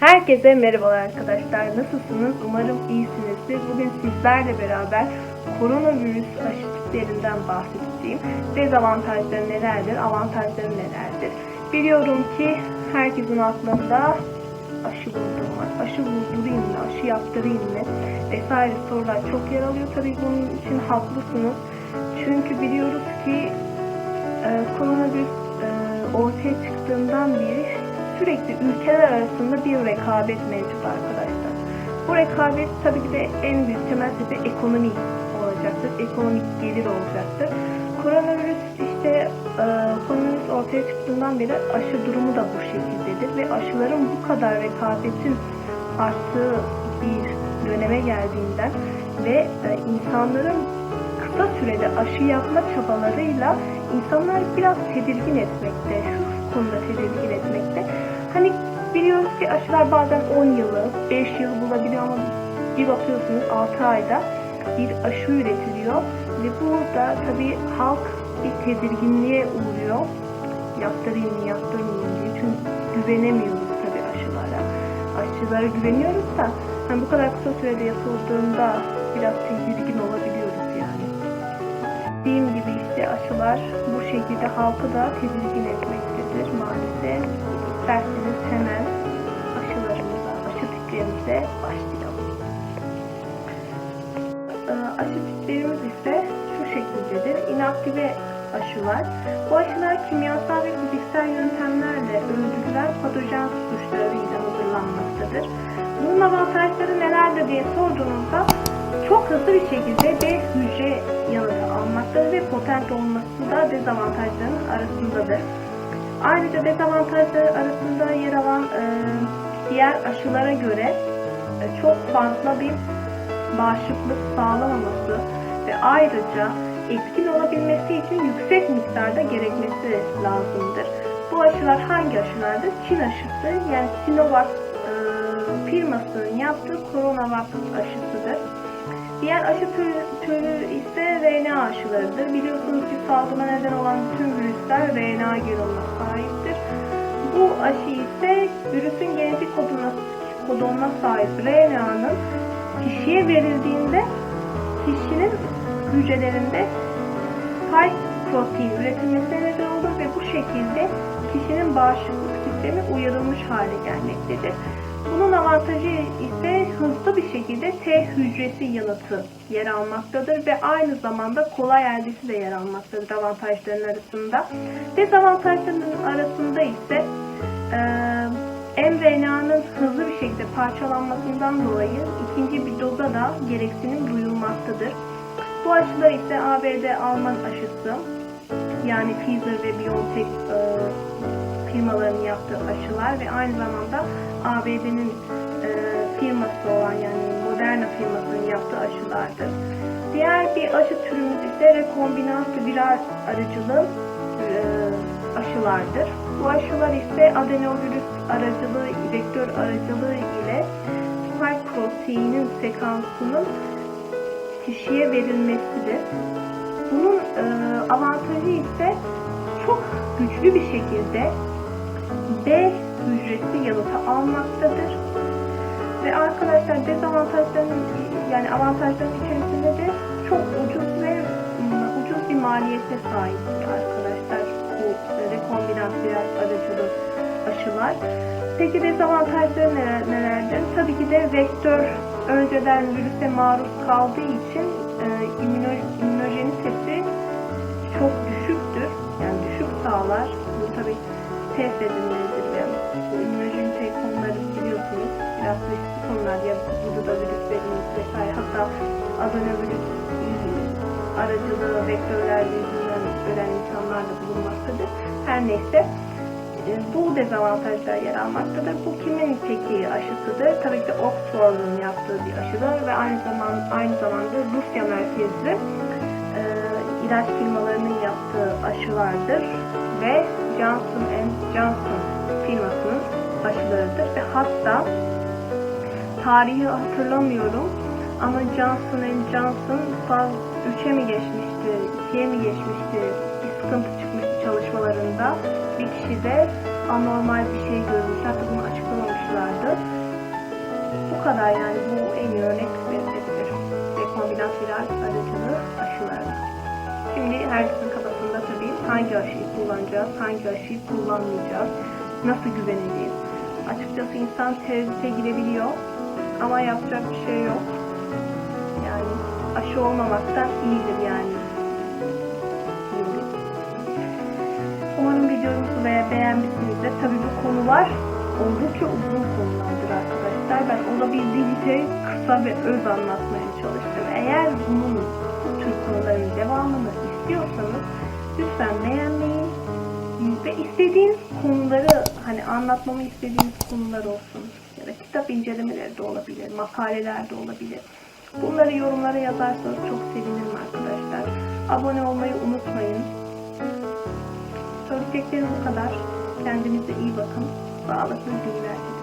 Herkese merhabalar arkadaşlar. Nasılsınız? Umarım iyisinizdir. Bugün sizlerle beraber koronavirüs aşı tiplerinden bahsedeceğim. Dezavantajları nelerdir, avantajları nelerdir? Biliyorum ki herkesin aklında aşı vurdurmak, aşı vurdurayım mı, aşı yaptırayım mı vesaire sorular çok yer alıyor. Tabii bunun için haklısınız. Çünkü biliyoruz ki e, koronavirüs ortaya çıktığından beri sürekli ülkeler arasında bir rekabet mevcut arkadaşlar. Bu rekabet tabii ki de en büyük temel sebebi ekonomi olacaktır. Ekonomik gelir olacaktır. Koronavirüs işte e, koronavirüs ortaya çıktığından beri aşı durumu da bu şekildedir ve aşıların bu kadar rekabetin arttığı bir döneme geldiğinden ve e, insanların kısa sürede aşı yapma çabalarıyla insanlar biraz tedirgin etmekte, şu konuda tedirgin etmekte. Hani biliyoruz ki aşılar bazen 10 yılı, 5 yıl bulabiliyor ama bir bakıyorsunuz 6 ayda bir aşı üretiliyor ve burada tabii halk bir tedirginliğe uğruyor. Yaptırayım mı, yaptırmayayım diye. Çünkü güvenemiyoruz tabii aşılara. Aşılara güveniyoruz da hani bu kadar kısa sürede yapıldığında biraz tedirgin. Dediğim işte aşılar bu şekilde halkı da tedirgin etmektedir maalesef. İsterseniz hemen aşılarımıza, aşı tiplerimize başlayalım. Ee, Aşı tiplerimiz ise şu şekildedir. İnaktive aşılar. Bu aşılar kimyasal ve fiziksel yöntemlerle öldürülen patojen suçlarıyla hazırlanmaktadır. Bunun avantajları nelerdir diye sorduğunuzda çok hızlı bir şekilde B hücre yanıtı almaktadır ve potent olması da dezavantajların arasındadır. Ayrıca dezavantajları arasında yer alan e, diğer aşılara göre e, çok fazla bir bağışıklık sağlamaması ve ayrıca etkin olabilmesi için yüksek miktarda gerekmesi lazımdır. Bu aşılar hangi aşılardır? Çin aşısı yani Sinovac e, firmasının yaptığı CoronaVac aşısıdır. Diğer aşı türü, türü ise RNA aşılarıdır. Biliyorsunuz ki salgına neden olan tüm virüsler RNA genoma sahiptir. Bu aşı ise virüsün genetik koduna, kodonuna sahip RNA'nın kişiye verildiğinde kişinin hücrelerinde spike protein üretilmesine neden olur ve bu şekilde kişinin bağışıklık sistemi uyarılmış hale gelmektedir. Bunun avantajı ise şekilde T hücresi yanıtı yer almaktadır ve aynı zamanda kolay eldesi de yer almaktadır avantajların arasında. Dezavantajlarının arasında ise e, mRNA'nın hızlı bir şekilde parçalanmasından dolayı ikinci bir doza da gereksinim duyulmaktadır. Bu aşılar ise ABD Alman aşısı yani Pfizer ve BioNTech e, firmalarının yaptığı aşılar ve aynı zamanda ABD'nin firması olan yani Moderna firmasının yaptığı aşılardır. Diğer bir aşı türümüz ise rekombinant viral aracılı e, aşılardır. Bu aşılar ise adenovirüs aracılığı, vektör aracılığı ile spike proteinin sekansının kişiye verilmesidir. Bunun e, avantajı ise çok güçlü bir şekilde B hücresi yanıtı almaktadır. Ve arkadaşlar dezavantajlarının yani avantajların içerisinde de çok ucuz ve ucuz bir maliyete sahip arkadaşlar bu rekombinant viral aracılı aşılar. Peki dezavantajları neler, nelerdir? Tabii ki de vektör önceden virüse maruz kaldığı için e, immüno, immünojenitesi çok düşüktür. Yani düşük sağlar. Bu tabii test edilmelidir. Yani immünojenite konuları biliyorsunuz. Biraz konular ya burada da virüslerimiz vesaire. Hatta adenovirüs aracılığı vektörler yüzünden ölen insanlar da bulunmaktadır. Her neyse e, bu dezavantajlar yer almaktadır. Bu kimin peki aşısıdır? Tabii ki Oxford'un yaptığı bir aşıdır ve aynı zamanda aynı zamanda Rusya merkezli e, ilaç firmalarının yaptığı aşılardır ve Johnson Johnson firmasının aşılarıdır ve hatta tarihi hatırlamıyorum ama Johnson Johnson faz 3'e mi geçmişti, 2'ye mi geçmişti bir sıkıntı çıkmıştı çalışmalarında bir kişide anormal bir şey görülmüş. Hatta bunu açıklamamışlardı. Bu kadar yani bu en iyi örnek verilebilir. Rekombinant viral aracılı aşılarına. Şimdi herkesin kafasında tabii hangi aşıyı kullanacağız, hangi aşıyı kullanmayacağız, nasıl güveneceğiz. Açıkçası insan tereddüte girebiliyor ama yapacak bir şey yok. Yani aşı olmamaktan iyidir yani. Umarım videomuzu ve beğenmişsinizdir. Tabii bu konular oldukça uzun konulardır arkadaşlar. Ben olabildiğince kısa ve öz anlatmaya çalıştım. Eğer bunun bu tür konuların devamını istiyorsanız lütfen beğenmeyi ve istediğiniz konuları hani anlatmamı istediğiniz konular olsun ya da kitap incelemeleri de olabilir, makaleler de olabilir. Bunları yorumlara yazarsanız çok sevinirim arkadaşlar. Abone olmayı unutmayın. Söyleyeceklerim bu kadar. Kendinize iyi bakın. Sağlıklı günler dilerim.